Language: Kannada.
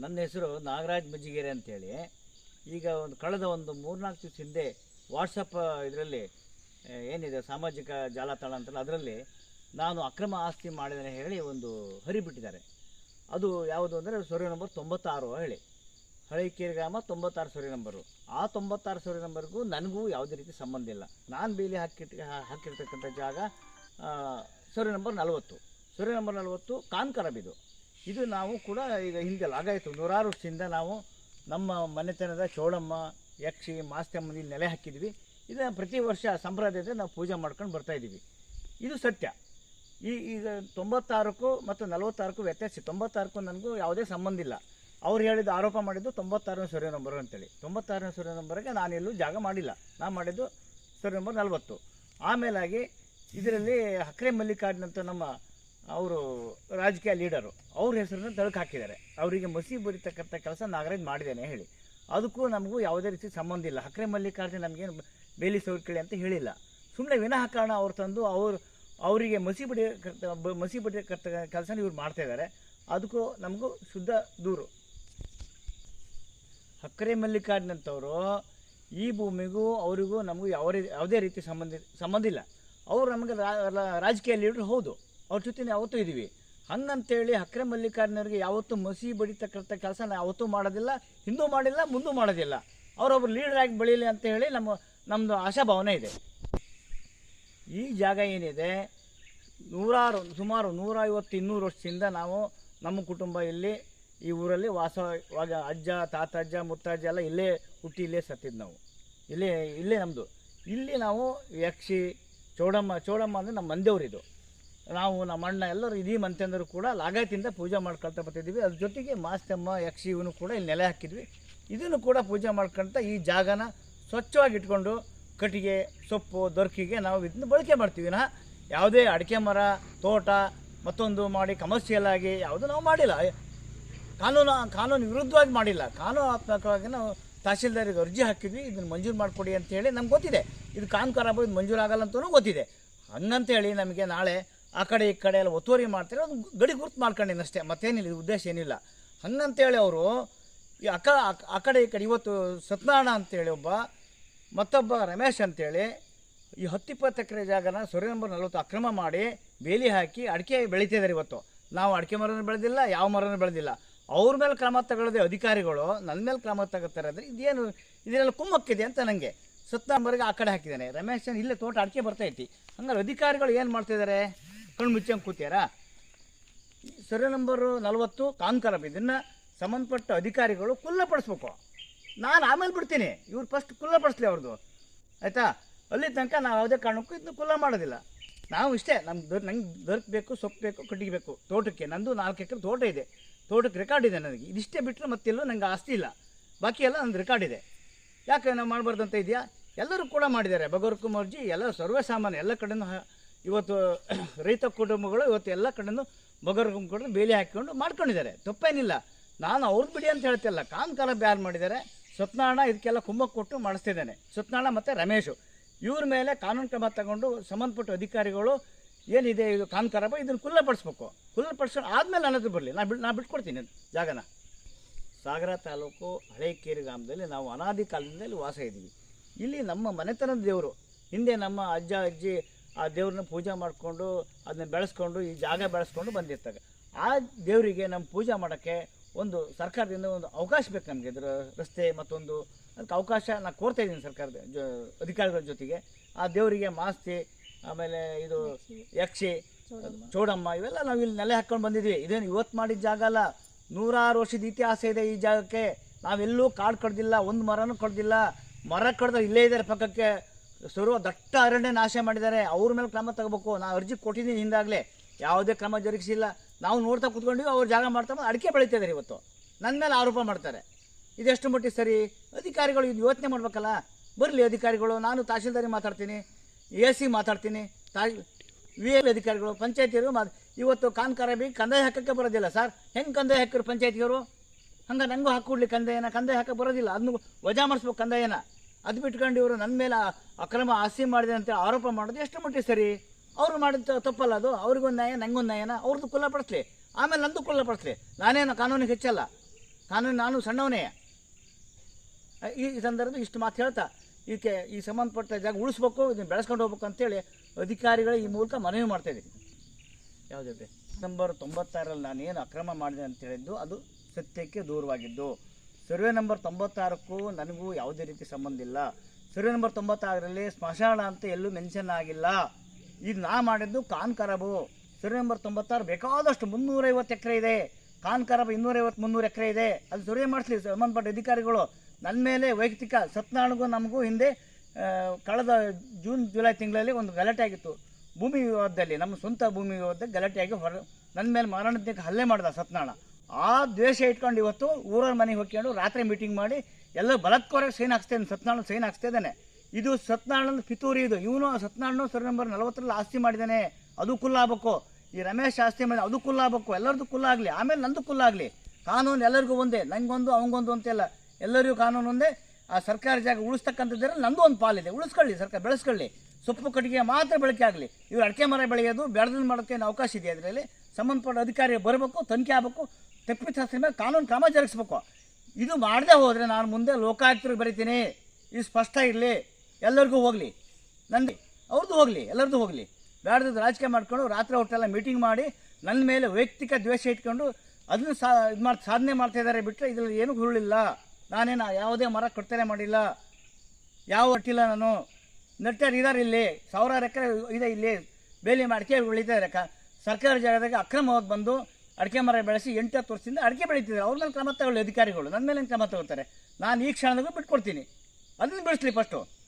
ನನ್ನ ಹೆಸರು ನಾಗರಾಜ್ ಮಜ್ಜಿಗೆರೆ ಅಂತೇಳಿ. ಈಗ ಒಂದು ಕಳೆದ ಒಂದು ಮೂರ್ನಾಲ್ಕು ದಿವಸ ಹಿಂದೆ ವಾಟ್ಸಪ್ ಇದರಲ್ಲಿ ಏನಿದೆ, ಸಾಮಾಜಿಕ ಜಾಲತಾಣ ಅಂತಲ್ಲ, ಅದರಲ್ಲಿ ನಾನು ಅಕ್ರಮ ಆಸ್ತಿ ಮಾಡಿದ್ದೇನೆ ಹೇಳಿ ಒಂದು ಹರಿಬಿಟ್ಟಿದ್ದಾರೆ. ಅದು ಯಾವುದು ಅಂದರೆ ಸೊರಿ ನಂಬರ್ ತೊಂಬತ್ತಾರು ಹೇಳಿ. ಹಳೇಕೇರಿ ಗ್ರಾಮ ತೊಂಬತ್ತಾರು ಸೊರಿ ನಂಬರು. ಆ ತೊಂಬತ್ತಾರು ಸೊರಿ ನಂಬರ್ಗೂ ನನಗೂ ಯಾವುದೇ ರೀತಿ ಸಂಬಂಧ ಇಲ್ಲ. ನಾನು ಬೇಲಿ ಹಾಕಿಟ್ ಹಾಕಿರ್ತಕ್ಕಂಥ ಜಾಗ ಸೊರೆ ನಂಬರ್ ನಲವತ್ತು. ಸೊರಿ ನಂಬರ್ ನಲವತ್ತು ಕಾನ್ಕರಬ್ ಇದು ನಾವು ಕೂಡ ಈಗ ಹಿಂದೆ ಲಾಗಾಯಿತು ನೂರಾರು ವರ್ಷದಿಂದ ನಾವು ನಮ್ಮ ಮನೆತನದ ಚೋಳಮ್ಮ, ಯಕ್ಷಿ ಮಾಸ್ತೆಮ್ಮನ ಇಲ್ಲಿ ನೆಲೆ ಹಾಕಿದ್ವಿ ಇದನ್ನು ಪ್ರತಿ ವರ್ಷ ಸಂಪ್ರದಾಯದಿಂದ ನಾವು ಪೂಜೆ ಮಾಡ್ಕೊಂಡು ಬರ್ತಾ ಇದ್ದೀವಿ. ಇದು ಸತ್ಯ. ಈ, ಈಗ ತೊಂಬತ್ತಾರಕ್ಕೂ ಮತ್ತು ನಲವತ್ತಾರಕ್ಕೂ ವ್ಯತ್ಯಾಸ. ತೊಂಬತ್ತಾರಕ್ಕೂ ನನಗೂ ಯಾವುದೇ ಸಂಬಂಧ ಇಲ್ಲ. ಅವ್ರು ಹೇಳಿದ ಆರೋಪ ಮಾಡಿದ್ದು ತೊಂಬತ್ತಾರನೇ ಸೂರ್ಯ ನಂಬರ್ ಅಂತೇಳಿ. ತೊಂಬತ್ತಾರನೇ ಸೂರ್ಯ ನಂಬರ್ಗೆ ನಾನೆಲ್ಲೂ ಜಾಗ ಮಾಡಿಲ್ಲ. ನಾನು ಮಾಡಿದ್ದು ಸೂರ್ಯ ನಂಬರ್ ನಲವತ್ತು. ಆಮೇಲಾಗಿ ಇದರಲ್ಲಿ ಹಕ್ರೆ ಮಲ್ಲಿಕಾರ್ಜುನ್ ಅಂತ ನಮ್ಮ ಅವರು ರಾಜಕೀಯ ಲೀಡರು, ಅವ್ರ ಹೆಸರನ್ನ ತಳಕು ಹಾಕಿದ್ದಾರೆ. ಅವರಿಗೆ ಮಸಿ ಬರಿತಕ್ಕಂಥ ಕೆಲಸ ನಾಗರಾಜ್ ಮಾಡಿದ್ದೇನೆ ಹೇಳಿ. ಅದಕ್ಕೂ ನಮಗೂ ಯಾವುದೇ ರೀತಿ ಸಂಬಂಧ ಇಲ್ಲ. ಹಕ್ರೆ ಮಲ್ಲಿಕಾರ್ಜುನ್ ನಮಗೇನು ಬೇಲಿ ಸೌಕರ್ಯ ಅಂತ ಹೇಳಿಲ್ಲ. ಸುಮ್ಮನೆ ವಿನಾಕಾರಣ ಅವ್ರು ತಂದು ಅವರು, ಅವರಿಗೆ ಮಸಿ ಬಡಿ ಮಸಿ ಬಡಿ ಕೆಲಸನ ಇವ್ರು ಮಾಡ್ತಾ ಇದ್ದಾರೆ ಅದಕ್ಕೂ ನಮಗೂ ಶುದ್ಧ ದೂರು. ಹಕ್ರೆ ಮಲ್ಲಿಕಾರ್ಜುನ್ ಅಂತವರು ಈ ಭೂಮಿಗೂ ಅವರಿಗೂ ನಮಗೂ ಯಾವ ಯಾವುದೇ ರೀತಿ ಸಂಬಂಧ ಸಂಬಂಧ ಇಲ್ಲ. ಅವರು ನಮಗೆ ರಾಜಕೀಯ ಲೀಡರ್ ಹೌದು. ಅವ್ರ ಜೊತೆ ಯಾವತ್ತೂ ಇದ್ದೀವಿ. ಹಂಗಂತೇಳಿ ಹಕ್ರೆ ಮಲ್ಲಿಕಾರ್ಜುನವ್ರಿಗೆ ಯಾವತ್ತೂ ಮಸಿ ಬಡಿತಕ್ಕಂಥ ಕೆಲಸ ನಾವು ಯಾವತ್ತೂ ಮಾಡೋದಿಲ್ಲ, ಹಿಂದೂ ಮಾಡಿಲ್ಲ, ಮುಂದೂ ಮಾಡೋದಿಲ್ಲ. ಅವರೊಬ್ಬರು ಲೀಡರ್ ಆಗಿ ಬೆಳೀಲಿ ಅಂತ ಹೇಳಿ ನಮ್ಮ ನಮ್ಮದು ಆಶಾಭಾವನೆ ಇದೆ. ಈ ಜಾಗ ಏನಿದೆ, ನೂರಾರು, ಸುಮಾರು ನೂರೈವತ್ತು ಇನ್ನೂರು ವರ್ಷದಿಂದ ನಾವು ನಮ್ಮ ಕುಟುಂಬ ಇಲ್ಲಿ, ಈ ಊರಲ್ಲಿ ವಾಸವಾಗ ಅಜ್ಜ ತಾತಜ್ಜ ಮುತ್ತಜ್ಜ ಎಲ್ಲ ಇಲ್ಲೇ ಹುಟ್ಟಿ ಇಲ್ಲೇ ಸತ್ತಿದ್ದು ನಾವು. ಇಲ್ಲೇ ಇಲ್ಲೇ ನಮ್ಮದು ಇಲ್ಲಿ ನಾವು ಯಕ್ಷಿ, ಚೌಡಮ್ಮ ಚೌಡಮ್ಮ ಅಂದರೆ ನಮ್ಮ ಮಂದೇವ್ರಿದು ನಾವು ನಮ್ಮ ಅಣ್ಣ ಎಲ್ಲರೂ ಇದೀ ಮಂತೆಂದರು ಕೂಡ ಲಾಗಾಯತಿಂದ ಪೂಜೆ ಮಾಡ್ಕೊಳ್ತಾ ಬರ್ತಿದ್ದೀವಿ ಅದ್ರ ಜೊತೆಗೆ ಮಾಸ್ತಮ್ಮ ಯಕ್ಷಿ ಇವನು ಕೂಡ ಇಲ್ಲಿ ನೆಲೆ ಹಾಕಿದ್ವಿ. ಇದನ್ನು ಕೂಡ ಪೂಜೆ ಮಾಡ್ಕೊಳ್ತಾ ಈ ಜಾಗನ ಸ್ವಚ್ಛವಾಗಿ ಇಟ್ಕೊಂಡು ಕಟ್ಟಿಗೆ, ಸೊಪ್ಪು, ದೊರಕಿಗೆ ನಾವು ಇದನ್ನ ಬಳಕೆ ಮಾಡ್ತೀವಿ. ನಾ ಯಾವುದೇ ಅಡಿಕೆ ಮರ, ತೋಟ, ಮತ್ತೊಂದು ಮಾಡಿ ಕಮರ್ಷಿಯಲ್ ಆಗಿ ಯಾವುದು ನಾವು ಮಾಡಿಲ್ಲ. ಕಾನೂನು ಕಾನೂನು ವಿರುದ್ಧವಾಗಿ ಮಾಡಿಲ್ಲ. ಕಾನೂನಾತ್ಮಕವಾಗಿ ನಾವು ತಹಸೀಲ್ದಾರಿಗೆ ಅರ್ಜಿ ಹಾಕಿದ್ವಿ. ಇದನ್ನು ಮಂಜೂರು ಮಾಡಿಕೊಡಿ ಅಂತೇಳಿ ನಮ್ಗೆ ಗೊತ್ತಿದೆ. ಇದು ಕಾನ್ ಖರಾಬು ಇದು ಮಂಜೂರಾಗಲ್ಲ ಅಂತಲೂ ಗೊತ್ತಿದೆ. ಹಂಗಂತೇಳಿ ನಮಗೆ ನಾಳೆ ಆ ಕಡೆ, ಈ ಕಡೆ ಎಲ್ಲ ಒತ್ತುವರಿ ಮಾಡ್ತಾರೆ. ಒಂದು ಗಡಿ ಗುರುತು ಮಾಡ್ಕೊಂಡಿನಿ ಅಷ್ಟೇ. ಮತ್ತೇನಿಲ್ಲ ಉದ್ದೇಶ ಏನಿಲ್ಲ. ಹಂಗಂತೇಳಿ ಅವರು, ಈ ಅಕ್ಕ ಅಕ್- ಆ ಕಡೆ, ಈ ಕಡೆ, ಇವತ್ತು ಸತ್ಯನಾರಾಯಣ ಅಂತೇಳಿ ಒಬ್ಬ, ಮತ್ತೊಬ್ಬ ರಮೇಶ್ ಅಂತೇಳಿ, ಈ ಹತ್ತಿಪ್ಪತ್ತು ಎಕರೆ ಜಾಗನ ಸೊರೆ ನಂಬರ್ ನಲ್ವತ್ತು ಅಕ್ರಮ ಮಾಡಿ ಬೇಲಿ ಹಾಕಿ ಅಡಿಕೆ ಬೆಳೀತಿದ್ದಾರೆ ಇವತ್ತು. ನಾವು ಅಡಿಕೆ ಮರನ ಬೆಳೆದಿಲ್ಲ, ಯಾವ ಮರನೂ ಬೆಳೆದಿಲ್ಲ. ಅವ್ರ ಮೇಲೆ ಕ್ರಮ ತಗೊಳ್ಳದೆ ಅಧಿಕಾರಿಗಳು, ನನ್ನ ಮೇಲೆ ಕ್ರಮ ತಗೋತಾರೆ ಅಂದರೆ ಇದೇನು, ಇದನ್ನೆಲ್ಲ ಕುಮ್ಮಕ್ಕಿದೆ ಅಂತ ನನಗೆ ಸತ್ತಂಬರ್ಗೆ ಆ ಕಡೆ ಹಾಕಿದ್ದಾನೆ. ರಮೇಶ್ ಇಲ್ಲೇ ತೋಟ ಅಡಿಕೆ ಬರ್ತೈತಿ ಹಂಗಾರೆ ಅಧಿಕಾರಿಗಳು ಏನು ಮಾಡ್ತಿದ್ದಾರೆ? ಕಣ್ಣು ಮುಚ್ಚಂಗೆ ಕೂತ್ಯಾರಾ? ಸರಿ ನಂಬರು ನಲವತ್ತು ಕಾನ್ಕರಬ್ ಇದನ್ನು ಸಂಬಂಧಪಟ್ಟ ಅಧಿಕಾರಿಗಳು ಕುಲ್ಲಪಡಿಸ್ಬೇಕು ನಾನು ಆಮೇಲೆ ಬಿಡ್ತೀನಿ. ಇವ್ರು ಫಸ್ಟ್ ಕುಲ್ಲಪಡಿಸ್ಲಿ ಅವ್ರದ್ದು ಆಯಿತಾ? ಅಲ್ಲಿ ತನಕ ನಾವು ಯಾವುದೇ ಕಾರಣಕ್ಕೂ ಇದನ್ನ ಕುಲ್ಲ ಮಾಡೋದಿಲ್ಲ. ನಾವು ಇಷ್ಟೇ ನಮ್ಗೆ ದೊರ್ ನಂಗೆ ದೊರಕಬೇಕು, ಸೊಪ್ಪು ಬೇಕು ಕಟ್ಟಿಗೆ ಬೇಕು ತೋಟಕ್ಕೆ, ನಂದು ನಾಲ್ಕು ಎಕರೆ ತೋಟ ಇದೆ. ತೋಟಕ್ಕೆ ರೆಕಾರ್ಡ್ ಇದೆ ನನಗೆ. ಇದಿಷ್ಟೇ ಬಿಟ್ಟರೆ ಮತ್ತೆಲ್ಲೂ ನಂಗೆ ಆಸ್ತಿ ಇಲ್ಲ. ಬಾಕಿ ಎಲ್ಲ ನಂದು ರೆಕಾರ್ಡ್ ಇದೆ. ಯಾಕೆ ನಾವು ಮಾಡಬಾರ್ದು ಅಂತ ಇದೆಯಾ? ಎಲ್ಲರೂ ಕೂಡ ಮಾಡಿದ್ದಾರೆ. ಭಗವರ್ ಕುಮಾರ್ಜಿ, ಎಲ್ಲ ಸರ್ವೇ ಸಾಮಾನ್ಯ ಎಲ್ಲ ಕಡೆನೂ ಹ- ಇವತ್ತು ರೈತ ಕುಟುಂಬಗಳು ಇವತ್ತು ಎಲ್ಲ ಕಡೆಯೂ ಬಗರ್ ಕುಂಕೊಂಡು ಬೇಲಿ ಹಾಕಿಕೊಂಡು ಮಾಡ್ಕೊಂಡಿದ್ದಾರೆ. ತಪ್ಪೇನಿಲ್ಲ. ನಾನು ಅವ್ರದ್ದು ಬಿಡಿ ಅಂತ ಹೇಳ್ತಿಲ್ಲ. ಕಾನ್ ಕಾಲ ಬ್ಯಾನ್ ಮಾಡಿದ್ದಾರೆ. ಸತ್ಯನಾರಾಯಣ ಇದಕ್ಕೆಲ್ಲ ಕುಮ್ಮಕ್ಕು ಕೊಟ್ಟು ಮಾಡಿಸ್ತಿದ್ದಾನೆ. ಸತ್ಯನಾರಾಯಣ ಮತ್ತು ರಮೇಶು. ಇವ್ರ ಮೇಲೆ ಕಾನೂನು ಕ್ರಮ ತಗೊಂಡು ಸಂಬಂಧಪಟ್ಟ ಅಧಿಕಾರಿಗಳು ಏನಿದೆ ಇದು ಕಾನ್ ಖರಾಬ ಇದನ್ನು ಕುಲ್ಲಪಡಿಸ್ಬೇಕು ಕುಲ್ಲಪಡಿಸ್ಕೊಂಡು ಆದಮೇಲೆ ನನ್ನದು ಬರಲಿ. ನಾ ಬಿಡ್, ನಾ ಬಿಟ್ಕೊಡ್ತೀನಿ ಜಾಗನ. ಸಾಗರ ತಾಲೂಕು ಹಳೇಕೇರಿ ಗ್ರಾಮದಲ್ಲಿ ನಾವು ಅನಾದಿ ಕಾಲದಿಂದಲೇ ವಾಸ ಇದ್ದೀವಿ. ಇಲ್ಲಿ ನಮ್ಮ ಮನೆತನದ ದೇವರು. ಹಿಂದೆ ನಮ್ಮ ಅಜ್ಜ, ಅಜ್ಜಿ ಆ ದೇವ್ರನ್ನ ಪೂಜೆ ಮಾಡಿಕೊಂಡು ಅದನ್ನ ಬೆಳೆಸ್ಕೊಂಡು ಈ ಜಾಗ ಬೆಳೆಸ್ಕೊಂಡು ಬಂದಿರ್ತಾರೆ ಆ ದೇವರಿಗೆ ನಮ್ಮ ಪೂಜೆ ಮಾಡೋಕ್ಕೆ ಒಂದು ಸರ್ಕಾರದಿಂದ ಒಂದು ಅವಕಾಶ ಬೇಕು ನಮಗೆ ಇದರ ರಸ್ತೆ ಮತ್ತೊಂದು. ಅದಕ್ಕೆ ಅವಕಾಶ ನಾನು ಕೋರ್ತಾ ಇದ್ದೀನಿ ಸರ್ಕಾರದ ಜೊ ಅಧಿಕಾರಿಗಳ ಜೊತೆಗೆ. ಆ ದೇವರಿಗೆ ಮಾಸ್ತಿ, ಆಮೇಲೆ ಇದು ಯಕ್ಷಿ, ಚೋಡಮ್ಮ ಇವೆಲ್ಲ ನಾವು ಇಲ್ಲಿ ನೆಲೆ ಹಾಕ್ಕೊಂಡು ಬಂದಿದ್ವಿ. ಇದೇನು ಇವತ್ತು ಮಾಡಿದ ಜಾಗ ಅಲ್ಲ. ನೂರಾರು ವರ್ಷದ ಇತಿಹಾಸ ಇದೆ ಈ ಜಾಗಕ್ಕೆ. ನಾವೆಲ್ಲೂ ಕಾಡು ಕಡ್ದಿಲ್ಲ, ಒಂದು ಮರನೂ ಕಡ್ದಿಲ್ಲ. ಮರ ಕಡ್ದ ಇಲ್ಲೇ ಇದ್ದಾರೆ ಪಕ್ಕಕ್ಕೆ. ಸರ್ವ ದಟ್ಟ ಅರಣ್ಯ ನಾಶ ಮಾಡಿದ್ದಾರೆ. ಅವ್ರ ಮೇಲೆ ಕ್ರಮ ತಗೋಬೇಕು. ನಾನು ಅರ್ಜಿ ಕೊಟ್ಟಿದ್ದೀನಿ ಹಿಂದಾಗಲೇ. ಯಾವುದೇ ಕ್ರಮ ಜರುಗಿಸಿಲ್ಲ. ನಾವು ನೋಡ್ತಾ ಕುತ್ಕೊಂಡು ಅವ್ರು ಜಾಗ ಮಾಡ್ತಾ ಅಡಿಕೆ ಬೆಳೀತಿದ್ದಾರೆ ಇವತ್ತು. ನನ್ನ ಮೇಲೆ ಆರೋಪ ಮಾಡ್ತಾರೆ. ಇದೆಷ್ಟು ಮಟ್ಟಿಗೆ ಸರಿ? ಅಧಿಕಾರಿಗಳು ಇದು ಯೋಚನೆ ಮಾಡ್ಬೇಕಲ್ಲ? ಬರಲಿ ಅಧಿಕಾರಿಗಳು. ನಾನು ತಹಶೀಲ್ದಾರಿ ಮಾತಾಡ್ತೀನಿ. ಎ ಸಿ ಮಾತಾಡ್ತೀನಿ. ತಾ, ವಿ ಎಲ್ ಅಧಿಕಾರಿಗಳು, ಪಂಚಾಯತಿಯವರು ಮಾ ಇವತ್ತು ಕಾನ್ ಬಿ ಕಂದಾಯ ಹಾಕಕ್ಕೆ ಬರೋದಿಲ್ಲ ಸರ್. ಹೆಂಗೆ ಕಂದಾಯ ಹಾಕಿರು ಪಂಚಾಯತಿಯವರು? ಹಂಗೆ ನನಗೂ ಹಾಕಿಕೊಡ್ಲಿ ಕಂದಾಯನ? ಕಂದಾಯ ಹಾಕಕ್ಕೆ ಬರೋದಿಲ್ಲ. ಅದನ್ನು ವಜಾ ಮಾಡಿಸ್ಬೇಕು ಕಂದಾಯನ. ಅದು ಬಿಟ್ಕೊಂಡು ಇವರು ನನ್ನ ಮೇಲೆ ಅಕ್ರಮ ಆಸ್ತಿ ಮಾಡಿದೆ ಅಂತ ಆರೋಪ ಮಾಡೋದು ಎಷ್ಟು ಮಟ್ಟಿಗೆ ಸರಿ? ಅವರು ಮಾಡಿದ ತಪ್ಪಲ್ಲ ಅದು. ಅವ್ರಿಗೊಂದು ನ್ಯಾಯ ನಂಗೊಂದು ನ್ಯಾಯನ. ಅವ್ರದ್ದು ಕುಲ್ಲಪಡಿಸ್ಲಿ ಆಮೇಲೆ ನಂದು ಕುಲ್ಲಪಡಿಸ್ಲಿ ನಾನೇನು ಕಾನೂನಿಗೆ ಹೆಚ್ಚಲ್ಲ. ಕಾನೂನು ನಾನು ಸಣ್ಣವನೇ. ಈ ಸಂದರ್ಭದಲ್ಲಿ ಇಷ್ಟು ಮಾತು ಹೇಳ್ತಾ ಇದಕ್ಕೆ ಈ ಸಂಬಂಧಪಟ್ಟ ಜಾಗ ಉಳಿಸ್ಬೇಕು, ಇದನ್ನು ಬೆಳೆಸ್ಕೊಂಡು ಹೋಗ್ಬೇಕು ಅಂತೇಳಿ ಅಧಿಕಾರಿಗಳ ಈ ಮೂಲಕ ಮನವಿ ಮಾಡ್ತಾ ಇದ್ದೀನಿ. ಯಾವುದೇ ನಂಬರ್ ತೊಂಬತ್ತಾರಲ್ಲಿ ನಾನು ಏನು ಅಕ್ರಮ ಮಾಡಿದೆ ಅಂತ ಹೇಳಿದ್ದು, ಅದು ಸತ್ಯಕ್ಕೆ ದೂರವಾಗಿದ್ದು. ಸರ್ವೆ ನಂಬರ್ ತೊಂಬತ್ತಾರಕ್ಕೂ ನನಗೂ ಯಾವುದೇ ರೀತಿ ಸಂಬಂಧ ಇಲ್ಲ. ಸರ್ವೆ ನಂಬರ್ ತೊಂಬತ್ತಾರರಲ್ಲಿ ಸ್ಮಶಾನ ಅಂತ ಎಲ್ಲೂ ಮೆನ್ಷನ್ ಆಗಿಲ್ಲ. ಇದು ನಾ ಮಾಡಿದ್ದು ಕಾನ್ ಕರಬು. ಸರ್ವೆ ನಂಬರ್ ತೊಂಬತ್ತಾರು ಬೇಕಾದಷ್ಟು ಮುನ್ನೂರೈವತ್ತು ಎಕರೆ ಇದೆ. ಕಾನ್ ಕರಬ್ ಇನ್ನೂರೈವತ್ತು, ಮುನ್ನೂರು ಎಕರೆ ಇದೆ. ಅದು ಸರ್ವೆ ಮಾಡಿಸ್ಲಿ ಸಂಬಂಧಪಟ್ಟ ಅಧಿಕಾರಿಗಳು. ನನ್ನ ಮೇಲೆ ವೈಯಕ್ತಿಕ ಸತ್ಯನಾರಾಯಣಗೂ ನಮಗೂ ಹಿಂದೆ ಕಳೆದ ಜೂನ್, ಜುಲೈ ತಿಂಗಳಲ್ಲಿ ಒಂದು ಗಲಾಟೆ ಆಗಿತ್ತು. ಭೂಮಿ ವಿವಾದದಲ್ಲಿ, ನಮ್ಮ ಸ್ವಂತ ಭೂಮಿ ವಿವಾದದಲ್ಲಿ ಗಲಾಟೆಯಾಗಿ ಹೊರ ನನ್ನ ಮೇಲೆ ಮಾರಣಾಂತಿಕ ಹಲ್ಲೆ ಮಾಡಿದ ಸತ್ಯನಾರಾಯಣ ಆ ದ್ವೇಷ ಇಟ್ಕೊಂಡು ಇವತ್ತು ಊರವ್ರ ಮನೆಗೆ ಹೋಗ್ಕೊಂಡು ರಾತ್ರಿ ಮೀಟಿಂಗ್ ಮಾಡಿ ಎಲ್ಲ ಬಲತ್ಕೋರಕ್ಕೆ ಸೈನ್ ಹಾಕ್ಸ್ತೇನೆ ಸತ್ಯನಾರಾಯಣ ಸೈನ್ ಹಾಕ್ಸ್ತಾ ಇದ್ದಾನೆ. ಇದು ಸತ್ಯನಾರಾಯಣನ ಪಿತೂರಿ, ಇದು ಇವನು ಸತ್ಯನಾರಾಯಣ ಸರ್ ನಂಬರ್ ನಲವತ್ತರಲ್ಲಿ ಆಸ್ತಿ ಮಾಡಿದ್ದಾನೆ, ಅದು ಕುಲ್ಲ ಆಗ್ಬೇಕು. ಈ ರಮೇಶ್ ಆಸ್ತಿ ಮಾಡಿ ಅದು ಕುಲ್ಲ ಆಗ್ಬೇಕು, ಎಲ್ಲರದ್ದು ಕುಲ್ಲ ಆಗಲಿ, ಆಮೇಲೆ ನಂದು ಕುಲ್ಲ ಆಗಲಿ. ಕಾನೂನು ಎಲ್ಲರಿಗೂ ಒಂದೇ, ನಂಗೊಂದು, ಅವಂಗೊಂದು ಅಂತೆಲ್ಲ ಎಲ್ಲರಿಗೂ ಕಾನೂನು ಒಂದೇ. ಆ ಸರ್ಕಾರಿ ಜಾಗ ಉಳಿಸ್ತಕ್ಕಂಥದ್ದರಲ್ಲಿ ನಂದು ಒಂದು ಪಾಲಿದೆ, ಉಳಿಸ್ಕೊಳ್ಳಿ, ಸರ್ಕಾರ ಬೆಳೆಸ್ಕೊಳ್ಳಿ. ಸೊಪ್ಪು ಕಟ್ಟಿಗೆ ಮಾತ್ರ ಬಳಕೆ ಆಗಲಿ. ಇವ್ರು ಅಡಿಕೆ ಮರ ಬೆಳೆಯೋದು ಬೆಳೆದ್ ಮಾಡೋಕ್ಕೆ ಅವಕಾಶ ಇದೆ ಅದರಲ್ಲಿ. ಸಂಬಂಧಪಟ್ಟ ಅಧಿಕಾರಿ ಬರಬೇಕು, ತನಿಖೆ ಆಗಬೇಕು. ತಪ್ಪಿತಸ್ಥರ ಮೇಲೆ ಕಾನೂನು ಕ್ರಮ ಜರುಗಿಸ್ಬೇಕು. ಇದು ಮಾಡದೆ ಹೋದರೆ ನಾನು ಮುಂದೆ ಲೋಕಾಯುಕ್ತರಿಗೆ ಬರೀತೀನಿ. ಇದು ಸ್ಪಷ್ಟ ಇರಲಿ. ಎಲ್ಲರಿಗೂ ಹೋಗಲಿ. ನನಗೆ ಅವ್ರದ್ದು ಹೋಗಲಿ ಎಲ್ಲರದ್ದು ಹೋಗಲಿ. ಬೇಡದ್ದು ರಾಜಕೀಯ ಮಾಡ್ಕೊಂಡು ರಾತ್ರಿ ಹೊಟ್ಟೆಲ್ಲ ಮೀಟಿಂಗ್ ಮಾಡಿ ನನ್ನ ಮೇಲೆ ವೈಯಕ್ತಿಕ ದ್ವೇಷ ಇಟ್ಕೊಂಡು ಅದನ್ನು ಸಾ ಇದು ಮಾಡಿ ಸಾಧನೆ ಮಾಡ್ತಾ ಇದ್ದಾರೆ ಬಿಟ್ಟರೆ ಇದರಲ್ಲಿ ಏನೂ ಹುರುಳಿಲ್ಲ. ನಾನೇನು ಯಾವುದೇ ಮರ ಕೊಡ್ತಾನೆ ಮಾಡಿಲ್ಲ. ಯಾವ ಹೊಟ್ಟಿಲ್ಲ ನಾನು. ನೆಟ್ಟರ್ ಇದ್ದಾರೆ ಇಲ್ಲಿ. ಸಾವಿರಾರು ಎಕರೆ ಇದೆ ಇಲ್ಲಿ. ಬೇಲಿ ಅಡಿಕೆ ಬೆಳೀತಾ ಕ ಸರ್ಕಾರಿ ಜಾಗದಾಗ ಅಕ್ರಮವಾಗಿ ಬಂದು ಅಡಿಕೆ ಮರ ಬೆಳೆಸಿ ಎಂಟು ಹತ್ತು ವರ್ಷದಿಂದ ಅಡಿಕೆ ಬೆಳೀತಿದ್ದಾರೆ. ಅವ್ರ ಮೇಲೆ ಕ್ರಮ ತಗೊಳ್ಳಿ ಅಧಿಕಾರಿಗಳು. ನನ್ನ ಮೇಲೆ ಕ್ರಮ ತಗೋತಾರೆ ನಾನು ಈ ಕ್ಷಣದಾಗೂ ಬಿಟ್ಕೊಡ್ತೀನಿ. ಅದನ್ನು ಬೆಳೆಸಲಿ ಫಸ್ಟು